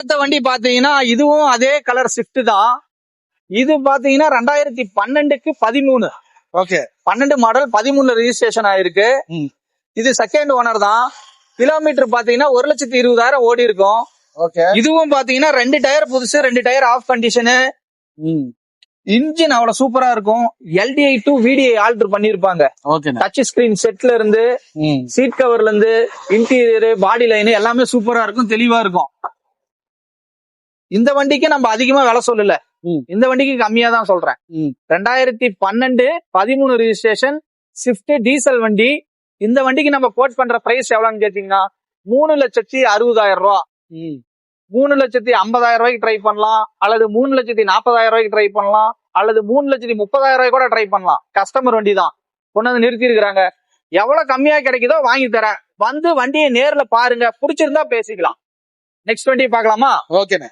அடுத்த வண்டி பாத்தீங்கன்னா இதுவும் அதே கலர் ஸ்விஃப்ட் தான். இது பாத்தீங்கன்னா ரெண்டாயிரத்தி பன்னெண்டுக்கு பதிமூணு. ஓகே. பன்னெண்டு மாடல் பதிமூணுல ரெஜிஸ்ட்ரேஷன் ஆயிருக்கு. இது செகண்ட் ஓனர் தான். கிலோமீட்டர் பாத்தீங்கன்னா ஒரு லட்சத்தி இருபதாயிரம் ஓடி இருக்கும். ஓகே. இதுவும் பாத்தீங்கன்னா ரெண்டு டயர் புதுசு ரெண்டு டயர் ஆஃப் கண்டிஷனு இன்ஜின் அவ்வளவு சூப்பரா இருக்கும். எல்டிஐ டு விடிஐ ஆல்டர் பண்ணிருப்பாங்க. டச் ஸ்கிரீன் செட்ல இருந்து சீட் கவர்ல இருந்து இன்டீரியர் பாடி லைன் எல்லாமே சூப்பரா இருக்கும் தெளிவா இருக்கும். இந்த வண்டிக்கு நம்ம அதிகமா விலை சொல்லல. இந்த வண்டிக்கு கம்மியா தான் சொல்றேன் ரெண்டாயிரத்தி பன்னெண்டு பதிமூணு ரெஜிஸ்ட்ரேஷன் ஸ்விஃப்ட் டீசல் வண்டி. இந்த வண்டிக்கு நம்ம கோட் பண்ற பிரைஸ் எவ்வளவுன்னு கேட்டீங்கன்னா மூணு லட்சத்தி அறுபதாயிரம் ரூபா. மூணு லட்சத்தி ஐம்பதாயிரம் ரூபாய்க்கு ட்ரை பண்ணலாம். அல்லது மூணு லட்சத்தி நாற்பதாயிரம் ரூபாய்க்கு ட்ரை பண்ணலாம். அல்லது மூணு லட்சத்தி முப்பதாயிரம் ரூபாய் கூட ட்ரை பண்ணலாம். கஸ்டமர் வண்டி தான் கொண்டு வந்து நிறுத்தி இருக்கிறாங்க எவ்வளவு கம்மியா கிடைக்குதோ வாங்கி தரேன். வந்து வண்டியை நேர்ல பாருங்க. பிடிச்சிருந்தா பேசிக்கலாம். நெக்ஸ்ட் வண்டி பார்க்கலாமா? ஓகேண்ணே